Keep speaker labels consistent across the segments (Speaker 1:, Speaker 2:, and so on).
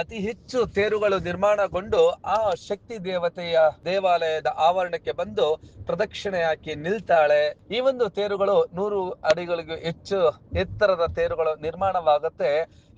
Speaker 1: ಅತಿ ಹೆಚ್ಚು ತೇರುಗಳು ನಿರ್ಮಾಣಗೊಂಡು ಆ ಶಕ್ತಿ ದೇವತೆಯ ದೇವಾಲಯದ ಆವರಣಕ್ಕೆ ಬಂದು ಪ್ರದಕ್ಷಿಣೆ ಹಾಕಿ ನಿಲ್ತಾಳೆ. ಈ ಒಂದು ತೇರುಗಳು ನೂರು ಅಡಿಗಳಿಗೂ ಹೆಚ್ಚು ಎತ್ತರದ ತೇರುಗಳು ನಿರ್ಮಾಣವಾಗುತ್ತೆ.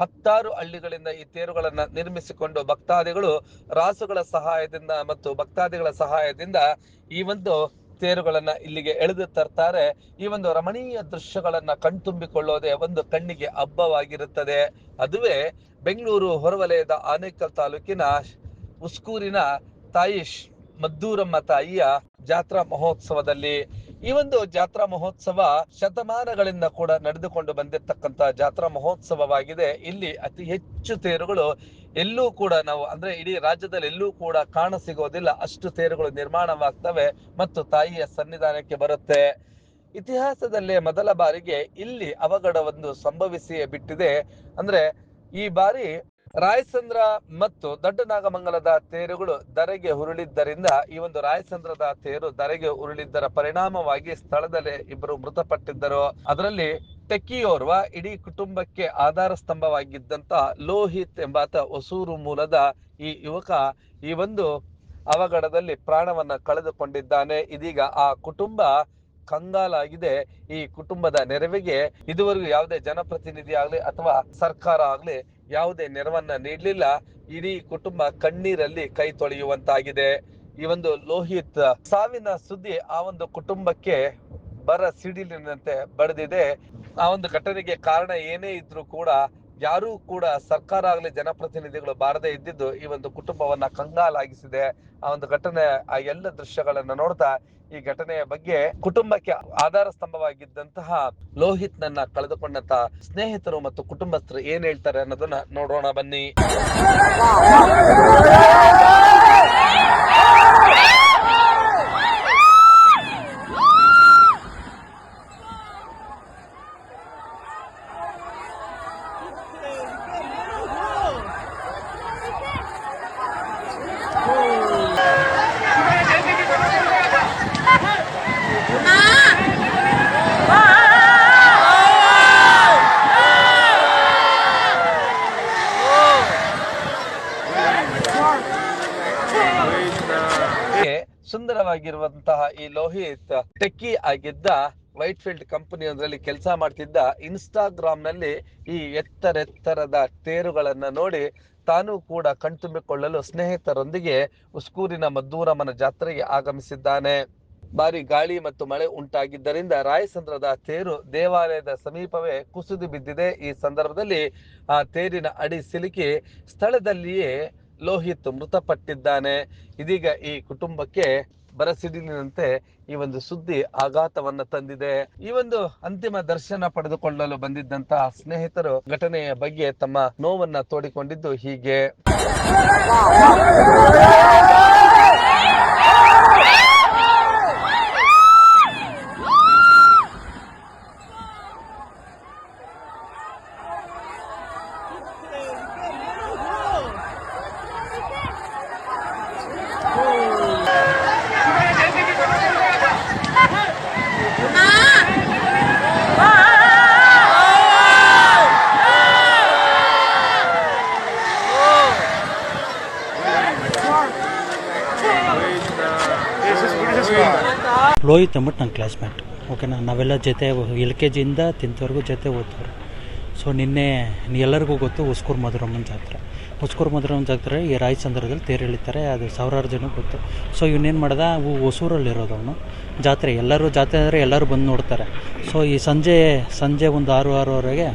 Speaker 1: ಹತ್ತಾರು ಹಳ್ಳಿಗಳಿಂದ ಈ ತೇರುಗಳನ್ನ ನಿರ್ಮಿಸಿಕೊಂಡು ಭಕ್ತಾದಿಗಳು ರಾಸುಗಳ ಸಹಾಯದಿಂದ ಮತ್ತು ಭಕ್ತಾದಿಗಳ ಸಹಾಯದಿಂದ ಈ ಒಂದು ತೇರುಗಳನ್ನ ಇಲ್ಲಿಗೆ ಎಳೆದು ತರ್ತಾರೆ. ಈ ಒಂದು ರಮಣೀಯ ದೃಶ್ಯಗಳನ್ನ ಕಣ್ತುಂಬಿಕೊಳ್ಳೋದೇ ಒಂದು ಕಣ್ಣಿಗೆ ಹಬ್ಬವಾಗಿರುತ್ತದೆ. ಅದುವೇ ಬೆಂಗಳೂರು ಹೊರವಲಯದ ಆನೇಕಲ್ ತಾಲೂಕಿನ ಉಸ್ಕೂರಿನ ತಾಯಿ ಮದ್ದೂರಮ್ಮ ತಾಯಿಯ ಜಾತ್ರಾ ಮಹೋತ್ಸವದಲ್ಲಿ ಈ ಒಂದು ಜಾತ್ರಾ ಮಹೋತ್ಸವ ಶತಮಾನಗಳಿಂದ ಕೂಡ ನಡೆದುಕೊಂಡು ಬಂದಿರತಕ್ಕಂತ ಜಾತ್ರಾ ಮಹೋತ್ಸವವಾಗಿದೆ. ಇಲ್ಲಿ ಅತಿ ಹೆಚ್ಚು ತೇರುಗಳು ಎಲ್ಲೂ ಕೂಡ ನಾವು ಅಂದ್ರೆ ಇಡೀ ರಾಜ್ಯದಲ್ಲಿ ಎಲ್ಲೂ ಕೂಡ ಕಾಣ ಸಿಗೋದಿಲ್ಲ. ಅಷ್ಟು ತೇರುಗಳು ನಿರ್ಮಾಣವಾಗ್ತವೆ ಮತ್ತು ತಾಯಿಯ ಸನ್ನಿಧಾನಕ್ಕೆ ಬರುತ್ತೆ. ಇತಿಹಾಸದಲ್ಲೇ ಮೊದಲ ಬಾರಿಗೆ ಇಲ್ಲಿ ಅವಘಡವೊಂದು ಸಂಭವಿಸಿಯೇ ಬಿಟ್ಟಿದೆ. ಅಂದ್ರೆ ಈ ಬಾರಿ ರಾಯಸಂದ್ರ ಮತ್ತು ದೊಡ್ಡನಾಗಮಂಗಲದ ತೇರುಗಳು ಧರೆಗೆ ಉರುಳಿದ್ದರಿಂದ ಈ ಒಂದು ರಾಯಸಂದ್ರದ ತೇರು ಧರೆಗೆ ಉರುಳಿದ್ದರ ಪರಿಣಾಮವಾಗಿ ಸ್ಥಳದಲ್ಲೇ ಇಬ್ಬರು ಮೃತಪಟ್ಟಿದ್ದರು. ಅದರಲ್ಲಿ ಟೆಕ್ಕಿಯೋರ್ವ ಇಡೀ ಕುಟುಂಬಕ್ಕೆ ಆಧಾರ ಸ್ತಂಭವಾಗಿದ್ದಂತ ಲೋಹಿತ್ ಎಂಬಾತ ಹೊಸೂರು ಮೂಲದ ಈ ಯುವಕ ಈ ಒಂದು ಅವಘಡದಲ್ಲಿ ಪ್ರಾಣವನ್ನ ಕಳೆದುಕೊಂಡಿದ್ದಾನೆ. ಇದೀಗ ಆ ಕುಟುಂಬ ಕಂಗಾಲಾಗಿದೆ. ಈ ಕುಟುಂಬದ ನೆರವಿಗೆ ಇದುವರೆಗೂ ಯಾವುದೇ ಜನಪ್ರತಿನಿಧಿ ಆಗ್ಲಿ ಅಥವಾ ಸರ್ಕಾರ ಆಗ್ಲಿ ಯಾವುದೇ ನೆರವನ್ನ ನೀಡಲಿಲ್ಲ. ಇಡೀ ಕುಟುಂಬ ಕಣ್ಣೀರಲ್ಲಿ ಕೈ ತೊಳೆಯುವಂತಾಗಿದೆ. ಈ ಒಂದು ಲೋಹಿತ್ ಸಾವಿನ ಸುದ್ದಿ ಆ ಒಂದು ಕುಟುಂಬಕ್ಕೆ ಬರ ಸಿಡಿಲಿನಂತೆ ಬಡಿದಿದೆ. ಆ ಒಂದು ಘಟನೆಗೆ ಕಾರಣ ಏನೇ ಇದ್ರೂ ಕೂಡ ಯಾರೂ ಕೂಡ ಸರ್ಕಾರ ಆಗಲಿ ಜನಪ್ರತಿನಿಧಿಗಳು ಬಾರದೆ ಇದ್ದಿದ್ದು ಈ ಒಂದು ಕುಟುಂಬವನ್ನ ಕಂಗಾಲಾಗಿಸಿದೆ. ಆ ಒಂದು ಘಟನೆ, ಆ ಎಲ್ಲ ದೃಶ್ಯಗಳನ್ನ ನೋಡ್ತಾ ಈ ಘಟನೆಯ ಬಗ್ಗೆ ಕುಟುಂಬಕ್ಕೆ ಆಧಾರ ಸ್ತಂಭವಾಗಿದ್ದಂತಹ ಲೋಹಿತ್ ನನ್ನ ಕಳೆದುಕೊಂಡಂತ ಸ್ನೇಹಿತರು ಮತ್ತು ಕುಟುಂಬಸ್ಥರು ಏನ್ ಹೇಳ್ತಾರೆ ಅನ್ನೋದನ್ನ ನೋಡೋಣ ಬನ್ನಿ. ಸುಂದರವಾಗಿರುವಂತಹ ಈ ಲೋಹಿತ್ ಟೆಕ್ಕಿ ಆಗಿದ್ದ ವೈಟ್ ಫೀಲ್ಡ್ ಕಂಪನಿಯೊಂದರಲ್ಲಿ ಕೆಲಸ ಮಾಡ್ತಿದ್ದ ಇನ್ಸ್ಟಾಗ್ರಾಮ್ನಲ್ಲಿ ಈ ಎತ್ತರೆತ್ತರದ ತೇರುಗಳನ್ನ ನೋಡಿ ತಾನು ಕೂಡ ಕಣ್ತುಂಬಿಕೊಳ್ಳಲು ಸ್ನೇಹಿತರೊಂದಿಗೆ ಉಸ್ಕೂರಿನ ಮದ್ದೂರಮ್ಮನ ಜಾತ್ರೆಗೆ ಆಗಮಿಸಿದ್ದಾನೆ. ಭಾರಿ ಗಾಳಿ ಮತ್ತು ಮಳೆ ಉಂಟಾಗಿದ್ದರಿಂದ ರಾಯಸಂದ್ರದ ತೇರು ದೇವಾಲಯದ ಸಮೀಪವೇ ಕುಸಿದು ಬಿದ್ದಿದೆ. ಈ ಸಂದರ್ಭದಲ್ಲಿ ಆ ತೇರಿನ ಅಡಿ ಸಿಲುಕಿ ಸ್ಥಳದಲ್ಲಿಯೇ ಲೋಹಿತ್ ಮೃತಪಟ್ಟಿದ್ದಾನೆ. ಇದೀಗ ಈ ಕುಟುಂಬಕ್ಕೆ ಬರಸಿಡಿಲಿನಂತೆ ಈ ಒಂದು ಸುದ್ದಿ ಆಘಾತವನ್ನ ತಂದಿದೆ. ಈ ಒಂದು ಅಂತಿಮ ದರ್ಶನ ಪಡೆದುಕೊಳ್ಳಲು ಬಂದಿದ್ದಂತಹ ಸ್ನೇಹಿತರು ಘಟನೆಯ ಬಗ್ಗೆ ತಮ್ಮ ನೋವನ್ನ ತೋಡಿಕೊಂಡಿದ್ದು ಹೀಗೆ.
Speaker 2: ಲೋಹಿತ್ ಅಂದ್ಬಿಟ್ಟು ನನ್ನ ಕ್ಲಾಸ್ಮೇಟ್ ಓಕೆನಾ ನಾವೆಲ್ಲ ಜೊತೆ ಎಲ್ ಕೆ ಜಿಯಿಂದ ಟೆಂತ್ವರೆಗೂ ಜೊತೆ ಓದ್ತವ್ರು. ಸೊ ನಿನ್ನೆ ಎಲ್ಲರಿಗೂ ಗೊತ್ತು ಉಸ್ಕೂರು ಮಧುರಮ್ಮನ ಜಾತ್ರೆ. ಉಸ್ಕೂರು ಮಧುರಮ್ಮನ ಜಾತ್ರೆ ಈ ರಾಯಚಂದ್ರದಲ್ಲಿ ತೇರು ಎಳಿತಾರೆ, ಅದು ಸಾವಿರಾರು ಜನ ಗೊತ್ತು. ಸೊ ಇವನೇನು ಮಾಡ್ದ, ಅವು ಹೊಸೂರಲ್ಲಿರೋದು ಅವನು. ಜಾತ್ರೆ, ಎಲ್ಲರೂ ಜಾತ್ರೆ ಅಂದರೆ ಎಲ್ಲರೂ ಬಂದು ನೋಡ್ತಾರೆ. ಸೊ ಈ ಸಂಜೆ ಸಂಜೆ ಒಂದು ಆರು, ಆರೂವರೆಗೆ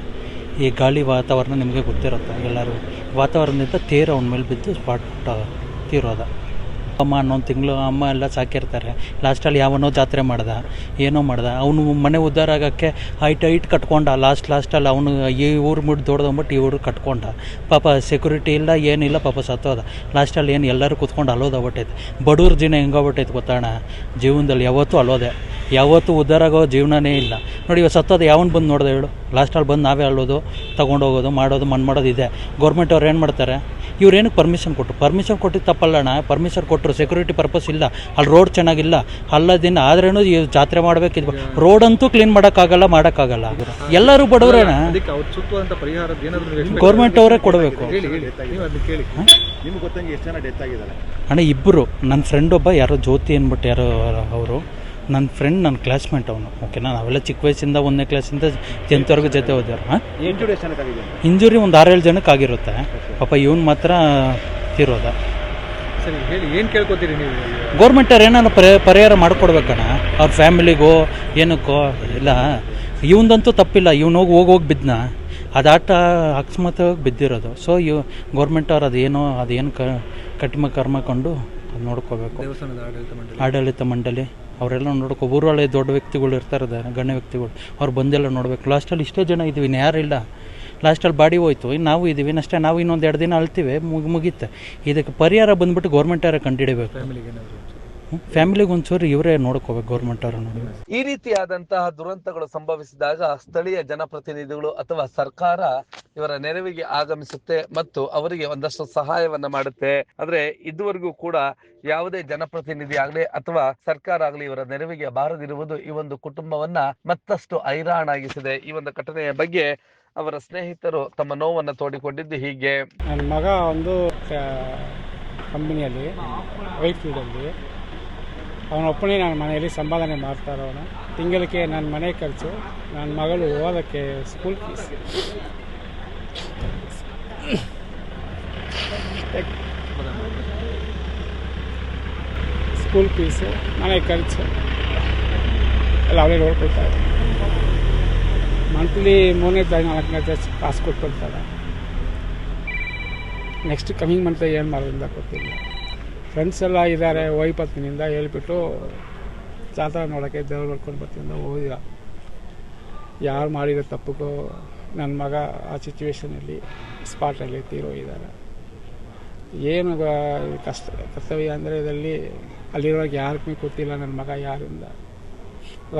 Speaker 2: ಈ ಗಾಳಿ ವಾತಾವರಣ ನಿಮಗೆ ಗೊತ್ತಿರುತ್ತೆ ಎಲ್ಲರೂ ವಾತಾವರಣದಿಂದ ತೇರು ಅವನ ಮೇಲೆ ಬಿದ್ದು ಸ್ಪಾಟ್ ತೀರೋದ. ಅಮ್ಮ ಹನ್ನೊಂದು ತಿಂಗಳು ಅಮ್ಮ ಎಲ್ಲ ಸಾಕಿರ್ತಾರೆ. ಲಾಸ್ಟಲ್ಲಿ ಯಾವನೋ ಜಾತ್ರೆ ಮಾಡ್ದ, ಏನೋ ಮಾಡ್ದ. ಅವನು ಮನೆ ಉದ್ಧಾರ ಆಗೋಕ್ಕೆ ಹೈಟ್ ಹೈಟ್ ಕಟ್ಕೊಂಡ. ಲಾಸ್ಟ್ ಲಾಸ್ಟಲ್ಲಿ ಅವನು ಈ ಊರು ಮುಟ್ಟು ದೊಡ್ದೊಂಬಿಟ್ಟು ಈ ಊರು ಕಟ್ಕೊಂಡ. ಪಾಪ ಸೆಕ್ಯೂರಿಟಿ ಇಲ್ಲ, ಏನಿಲ್ಲ, ಪಾಪ ಸತ್ತೋದ. ಲಾಸ್ಟಲ್ಲಿ ಏನು ಎಲ್ಲರೂ ಕುತ್ಕೊಂಡು ಅಲೋದಾಗ್ಬಿಟ್ಟೈತೆ ಬಡವ್ರ ಜೀವನ ಹೆಂಗೋಗ್ಬಿಟ್ಟೈತೆ ಗೊತ್ತಾಣ? ಜೀವನದಲ್ಲಿ ಯಾವತ್ತೂ ಅಲೋದೆ. ಯಾವತ್ತೂ ಉದ್ಧಾರ ಆಗೋ ಜೀವನನೇ ಇಲ್ಲ. ನೋಡಿ ಇವಾಗ ಸತ್ತೋದು ಯಾವನು ಬಂದು ನೋಡ್ದೆ ಹೇಳು? ಲಾಸ್ಟಲ್ಲಿ ಬಂದು ನಾವೇ ಅಲ್ಲೋದು ತೊಗೊಂಡೋಗೋದು ಮಾಡೋದು ಮಣ್ಣು ಮಾಡೋದು ಇದೆ. ಗೌರ್ಮೆಂಟ್ ಅವ್ರು ಏನು ಮಾಡ್ತಾರೆ? ಇವ್ರೇನಕ್ಕೆ ಪರ್ಮಿಷನ್ ಕೊಟ್ಟರು ಪರ್ಮಿಷನ್ ಕೊಟ್ಟಿದ್ದು ತಪ್ಪಲ್ಲಣ್ಣ ಪರ್ಮಿಷನ್ ಕೊಟ್ಟರು ಸೆಕ್ಯೂರಿಟಿ ಪರ್ಪಸ್ ಇಲ್ಲ. ಅಲ್ಲಿ ರೋಡ್ ಚೆನ್ನಾಗಿಲ್ಲ. ಅಲ್ಲದಿನ ಆದ್ರೂ ಈ ಜಾತ್ರೆ ಮಾಡಬೇಕಿದ್ವು ರೋಡ್ ಅಂತೂ ಕ್ಲೀನ್ ಮಾಡೋಕ್ಕಾಗಲ್ಲ ಮಾಡೋಕ್ಕಾಗಲ್ಲ. ಎಲ್ಲರೂ
Speaker 3: ಬಡವರಣ್ಣ
Speaker 2: ಗೌರ್ಮೆಂಟ್ ಅವರೇ ಕೊಡಬೇಕು.
Speaker 3: ಹೇಳಿ ಹೇಳಿ. ನೀವು ಅದನ್ನ ಕೇಳಿ.
Speaker 4: ನಿಮ್ಗೆ ಗೊತ್ತಂಗೆ ಎಷ್ಟು ಜನ ಡೆತ್ ಆಗಿದ್ದಾರೆ?
Speaker 2: ಅಣ್ಣ ಇಬ್ಬರು ನನ್ನ ಫ್ರೆಂಡ್ ಒಬ್ಬ ಯಾರೋ ಜ್ಯೋತಿ ಅಂದ್ಬಿಟ್ಟು ಯಾರೋ ಅವರು. ನನ್ನ ಫ್ರೆಂಡ್ ನನ್ನ ಕ್ಲಾಸ್ಮೇಟ್ ಅವನು. ಓಕೆನಾ ನಾವೆಲ್ಲ ಚಿಕ್ಕ ವಯಸ್ಸಿಂದ ಒಂದನೇ ಕ್ಲಾಸಿಂದ ಟೆಂತ್ವರೆಗೂ ಜೊತೆ ಹೋದ್ಯಾರ ಹಾಂ?
Speaker 4: ಇಂಜುರಿ ಒಂದು ಆರು
Speaker 2: ಏಳು ಒಂದು ಆರೇಳು ಜನಕ್ಕೆ ಆಗಿರುತ್ತೆ. ಪಾಪ ಇವನು ಮಾತ್ರ ತೀರೋದ
Speaker 3: ಸರಿ ಹೇಳಿ ಏನ್ ಕೇಳ್ಕೊತೀರಿ ನೀವು?
Speaker 2: ಗೌರ್ಮೆಂಟ್ ಅವ್ರು ಏನಾರು ಪರಿ ಪರಿಹಾರ ಮಾಡಿಕೊಡ್ಬೇಕಣ್ಣ. ಅವ್ರ ಫ್ಯಾಮಿಲಿಗೋ ಏನಕ್ಕೋ ಇಲ್ಲ. ಇವನಂತೂ ತಪ್ಪಿಲ್ಲ. ಇವ್ನು ಹೋಗಿ ಹೋಗಿ ಹೋಗಿ ಬಿದ್ದನ ಅದು ಆಟ ಹೋಗಿ ಬಿದ್ದಿರೋದು. ಸೊ ಇವ್ ಗೌರ್ಮೆಂಟ್ ಅವ್ರು ಅದೇನೋ ಅದೇನು ಕ ಕಟ್ಟಿಮ ಕರ್ಮ ಕೊಂಡು ನೋಡ್ಕೋಬೇಕು.
Speaker 3: ಆಡಳಿತ ಮಂಡಳಿ.
Speaker 2: ಅವರೆಲ್ಲ ನೋಡೋಕೆ ಊರೊಳಗೆ ದೊಡ್ಡ ವ್ಯಕ್ತಿಗಳು ಇರ್ತಾರೆ ಗಣ್ಯ ವ್ಯಕ್ತಿಗಳು. ಅವ್ರು ಬಂದೆಲ್ಲ ನೋಡಬೇಕು. ಲಾಸ್ಟಲ್ಲಿ ಇಷ್ಟೇ ಜನ ಇದ್ದೀವಿ ಇನ್ನು ಯಾರಿಲ್ಲ ಲಾಸ್ಟಲ್ಲಿ ಬಾಡಿ ಹೋಯ್ತು. ಇನ್ನು ನಾವು ಇದ್ದೀವಿ ಅಷ್ಟೇ ನಾವು ಇನ್ನೊಂದು ಎರಡು ದಿನ ಅಳ್ತೀವಿ. ಮುಗಿ ಮುಗೀತೆ. ಇದಕ್ಕೆ ಪರಿಹಾರ ಬಂದ್ಬಿಟ್ಟು ಗೌರ್ಮೆಂಟ್ ಯಾರು ಕಂಡುಹಿಡಬೇಕು
Speaker 3: ಫ್ಯಾಮಿಲಿಗೆ
Speaker 2: ಒಂಚೂರು ಇವರೇ ನೋಡ್ಕೋಬೇಕು ಗೌರ್ಮೆಂಟ್ ಅವರು ನೋಡಿ.
Speaker 1: ಈ ರೀತಿಯಾದಂತಹ ದುರಂತಗಳು ಸಂಭವಿಸಿದಾಗ ಸ್ಥಳೀಯ ಜನಪ್ರತಿನಿಧಿಗಳು ಅಥವಾ ಸರ್ಕಾರ ಇವರ ನೆರವಿಗೆ ಆಗಮಿಸುತ್ತೆ ಮತ್ತು ಅವರಿಗೆ ಒಂದಷ್ಟು ಸಹಾಯವನ್ನ ಮಾಡುತ್ತೆ. ಅಂದ್ರೆ ಇದುವರೆಗೂ ಕೂಡ ಯಾವುದೇ ಜನಪ್ರತಿನಿಧಿ ಆಗ್ಲಿ ಅಥವಾ ಸರ್ಕಾರ ಆಗ್ಲಿ ಇವರ ನೆರವಿಗೆ ಬಾರದಿರುವುದು ಈ ಒಂದು ಕುಟುಂಬವನ್ನ ಮತ್ತಷ್ಟು ಹೈರಾಣಾಗಿಸಿದೆ. ಈ ಒಂದು ಘಟನೆಯ ಬಗ್ಗೆ ಅವರ ಸ್ನೇಹಿತರು ತಮ್ಮ ನೋವನ್ನು ತೋಡಿಕೊಂಡಿದ್ದು ಹೀಗೆ.
Speaker 5: ನನ್ನ ಮಗ ಒಂದು ಕಂಪನಿಯಲ್ಲಿ ವೈಟ್ ಫೀಲ್ಡಲ್ಲಿ ಅವನೊಬ್ಬನೇ ನನ್ನ ಮನೆಯಲ್ಲಿ ಸಂಪಾದನೆ ಮಾಡ್ತಾ ಅವನು ತಿಂಗಳಿಗೆ ನನ್ನ ಮನೆ ಖರ್ಚು, ನನ್ನ ಮಗಳು ಓದೋಕ್ಕೆ ಸ್ಕೂಲ್ ಫೀಸ್ ಸ್ಕೂಲ್ ಫೀಸು ಮನೆ ಖರ್ಚು. ಎಲ್ಲ ಅವರೇ ನೋಡ್ಕೊಳ್ತಾರೆ ಮಂತ್ಲಿ ಮೂರನೇ ತಾರೀಕು, ನಾಲ್ಕನೇ ತಾರೀಕು ಕಾಸು ಕೊಟ್ಕೊಳ್ತಾರೆ ನೆಕ್ಸ್ಟ್ ಕಮಿಂಗ್ ಮಂತ್ ಏನು ಮಾಡೋದ್ರಿಂದ ಗೊತ್ತಿಲ್ಲ. ಫ್ರೆಂಡ್ಸ್ ಎಲ್ಲ ಇದ್ದಾರೆ ಹೋಗಿ ಬರ್ತೀನಿಂದ ಹೇಳ್ಬಿಟ್ಟು ಜಾತ್ರೆ ನೋಡೋಕ್ಕೆ ದೇವ್ರು ನೋಡ್ಕೊಂಡು ಬರ್ತೀನಿ ಹೋಗಿಲ್ಲ. ಯಾರು ಮಾಡಿರೋ ತಪ್ಪಿಗೂ ನನ್ನ ಮಗ ಆ ಸಿಚುವೇಶನಲ್ಲಿ ಸ್ಪಾಟಲ್ಲಿ ತೀರೋಗಿದ್ದಾರೆ. ಏನು ಕಷ್ಟ, ಕರ್ತವ್ಯ ಅಂದರೆ ಇದರಲ್ಲಿ ಅಲ್ಲಿರೋರಿಗೆ ಯಾರಿಗೂ ಗೊತ್ತಿಲ್ಲ ನನ್ನ ಮಗ ಯಾರಿಂದ.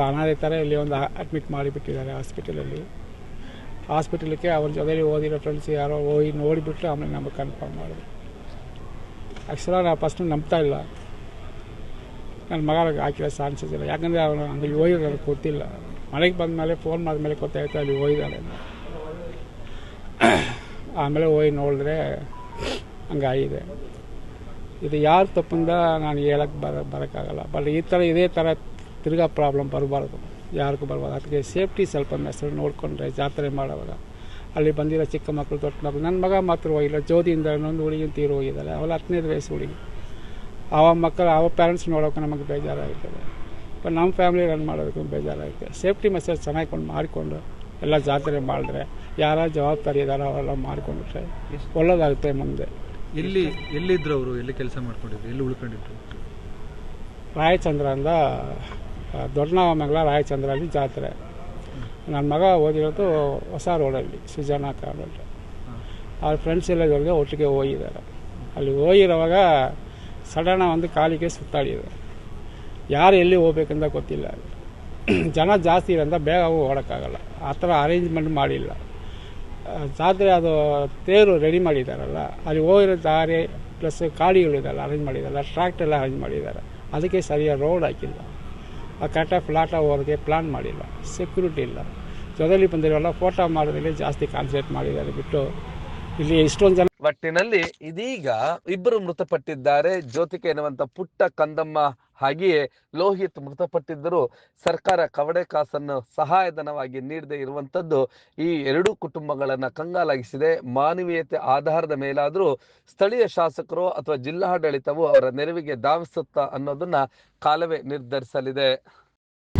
Speaker 5: ಅನಾಥ ಥರ ಇಲ್ಲಿ ಒಂದು ಅಡ್ಮಿಟ್ ಮಾಡಿಬಿಟ್ಟಿದ್ದಾರೆ ಹಾಸ್ಪಿಟಲಲ್ಲಿ ಹಾಸ್ಪಿಟಲಿಗೆ ಅವ್ರ ಜೊತೆಲಿ ಓದಿರೋ ಫ್ರೆಂಡ್ಸ್ ಯಾರೋ ಹೋಗಿ ನೋಡಿಬಿಟ್ಟು ಆಮೇಲೆ ನಮಗೆ ಕನ್ಫರ್ಮ್ ಮಾಡಿದ್ರು ಆ್ಯಕ್ಚುಲಾಗಿ ನಾವು ಫಸ್ಟ್ ನಂಬ್ತಾ ಇಲ್ಲ. ನನ್ನ ಮಗ ಹಾಕಿರೋ ಚಾನ್ಸಸ್ ಇಲ್ಲ ಯಾಕಂದರೆ ಅವನು ಅಲ್ಲಿ ಹೋಗಿರೋದು ಗೊತ್ತಿಲ್ಲ. ಮನೆಗೆ ಬಂದ ಮೇಲೆ ಫೋನ್ ಮಾಡಿದ್ಮೇಲೆ ಗೊತ್ತಾಯ್ತು ಅಲ್ಲಿ ಹೋಗಿದ್ದಾರೆ. ಆಮೇಲೆ ಹೋಗಿ ನೋಡಿದ್ರೆ ಹಂಗಾಗಿದೆ. ಇದು ಯಾರು ತಪ್ಪಿಂದ ನಾನು ಹೇಳಕ್ಕೆ ಬರ, ಬರೋಕ್ಕಾಗಲ್ಲ. ಬಟ್ ಈ ಥರ, ಇದೇ ಥರ ತಿರ್ಗಾ ಪ್ರಾಬ್ಲಮ್ ಬರಬಾರ್ದು. ಯಾರಿಗೂ ಬರಬಾರ್ದು. ಅದಕ್ಕೆ ಸೇಫ್ಟಿ ಸ್ವಲ್ಪ ಮೆಸರು ನೋಡಿಕೊಂಡ್ರೆ ಜಾತ್ರೆ ಮಾಡೋವಾಗ. ಅಲ್ಲಿ ಬಂದಿರೋ ಚಿಕ್ಕ ಮಕ್ಕಳು ದೊಡ್ಡ ಮಕ್ಕಳು ನನ್ನ ಮಗ ಮಾತ್ರ ಹೋಗಿಲ್ಲ. ಜ್ಯೋತಿಯಿಂದ ಇನ್ನೊಂದು ಹುಡುಗಿ ತೀರು ಹೋಗಿದ್ದಾರೆ ಅವಳು ಹತ್ತನೇದು ವಯಸ್ಸು ಹುಡುಗಿ. ಅವ ಮಕ್ಕಳು ಅವ ಪೇರೆಂಟ್ಸ್ ನೋಡೋಕೆ ನಮಗೆ ಬೇಜಾರಾಗ್ತದೆ. ಬಟ್ ನಮ್ಮ ಫ್ಯಾಮಿಲಿ ರನ್ ಮಾಡೋದಕ್ಕೂ ಬೇಜಾರಾಗುತ್ತೆ. ಸೇಫ್ಟಿ ಮೆಸೇಜ್ ಚೆನ್ನಾಗಿ ಕೊಂಡು ಮಾಡಿಕೊಂಡು ಎಲ್ಲ ಜಾತ್ರೆ ಮಾಡಿದ್ರೆ ಯಾರ ಜವಾಬ್ದಾರಿ ಇದ್ದಾರೋ ಅವೆಲ್ಲ ಮಾಡಿಕೊಂಡ್ರೆ ಒಳ್ಳೇದಾಗುತ್ತೆ ಮುಂದೆ.
Speaker 3: ಎಲ್ಲಿ ಎಲ್ಲಿದ್ರು ಅವರು ಎಲ್ಲಿ ಕೆಲಸ ಮಾಡ್ಕೊಂಡಿದ್ರು? ಎಲ್ಲಿ ಉಳ್ಕೊಂಡಿದ್ರು?
Speaker 5: ರಾಯಚಂದ್ರ ಅಂದ ಮಗಳ ರಾಯಚಂದ್ರ ಅಲ್ಲಿ ಜಾತ್ರೆ. ನನ್ನ ಮಗ ಓದಿರೋದು ಹೊಸ ರೋಡಲ್ಲಿ ಸುಜಾನ ಕಾಡಲ್ಲಿ ಅವ್ರ ಫ್ರೆಂಡ್ಸ್ ಎಲ್ಲ ಜೊತೆಗೆ ಒಟ್ಟಿಗೆ ಹೋಗಿದ್ದಾರೆ. ಅಲ್ಲಿ ಹೋಗಿರೋವಾಗ ಸಡನ್ನ ಒಂದು ಕಾಲಿಗೆ ಸುತ್ತಾಡಿದೆ ಯಾರು ಎಲ್ಲಿ ಹೋಗ್ಬೇಕಂತ ಗೊತ್ತಿಲ್ಲ. ಜನ ಜಾಸ್ತಿ ಇರೋಂಥ ಬೇಗ ಓಡೋಕ್ಕಾಗಲ್ಲ ಆ ಥರ ಅರೇಂಜ್ಮೆಂಟ್ ಮಾಡಿಲ್ಲ. ಜಾತ್ರೆ ಅದು ತೇರು ರೆಡಿ ಮಾಡಿದ್ದಾರಲ್ಲ ಅಲ್ಲಿ ಹೋಗಿರೋ ದಾರಿ ಪ್ಲಸ್ ಗಾಡಿಗಳಿದೆಲ್ಲ ಅರೇಂಜ್ ಮಾಡಿದ್ದಾರೆ ಟ್ರ್ಯಾಕ್ಟ್ರೆಲ್ಲ ಅರೇಂಜ್ ಮಾಡಿದ್ದಾರೆ. ಅದಕ್ಕೆ ಸರಿಯಾಗಿ ರೋಡ್ ಹಾಕಿಲ್ಲ. ಆ ಕರೆಕ್ಟಾಗಿ ಫ್ಲಾಟ್ ಅವ್ರಿಗೆ ಪ್ಲಾನ್ ಮಾಡಿಲ್ಲ. ಸೆಕ್ಯೂರಿಟಿ ಇಲ್ಲ. ಜೊತೆಲಿ ಬಂದಿರೋಲ್ಲ ಫೋಟೋ ಮಾಡೋದ್ರಲ್ಲಿ ಜಾಸ್ತಿ ಕಾನ್ಸಂಟ್ರೇಟ್ ಮಾಡಿದ್ದಾರೆ ಬಿಟ್ಟು ಇಲ್ಲಿ ಇಷ್ಟೊಂದು ಜನ
Speaker 1: ಒಟ್ಟಿನಲ್ಲಿ ಇದೀಗ ಇಬ್ಬರು ಮೃತಪಟ್ಟಿದ್ದಾರೆ. ಜ್ಯೋತಿಕ ಎನ್ನುವಂತ ಪುಟ್ಟ ಕಂದಮ್ಮ ಹಾಗೆಯೇ ಲೋಹಿತ್ ಮೃತಪಟ್ಟಿದ್ದರೂ ಸರ್ಕಾರ ಕವಡೆ ಕಾಸನ್ನು ಸಹಾಯಧನವಾಗಿ ನೀಡದೆ ಇರುವಂತದ್ದು ಈ ಎರಡೂ ಕುಟುಂಬಗಳನ್ನು ಕಂಗಾಲಾಗಿಸಿದೆ. ಮಾನವೀಯತೆ ಆಧಾರದ ಮೇಲಾದರೂ ಸ್ಥಳೀಯ ಶಾಸಕರು ಅಥವಾ ಜಿಲ್ಲಾಡಳಿತವು ಅವರ ನೆರವಿಗೆ ಧಾವಿಸುತ್ತಾ ಅನ್ನೋದನ್ನ ಕಾಲವೇ ನಿರ್ಧರಿಸಲಿದೆ.